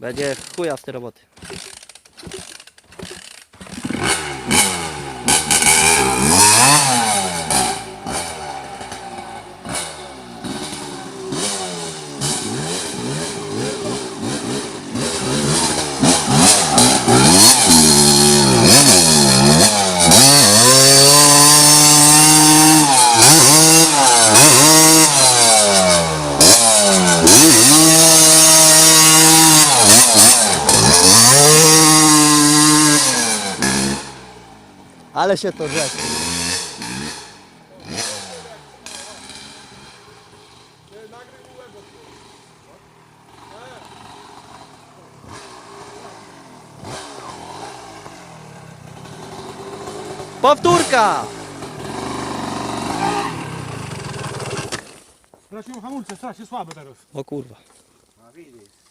Będzie chuja z tej roboty. Ale się to rzeczy. Powtórka! Straciłem hamulce, strasznie słabe teraz. O kurwa. A widzisz.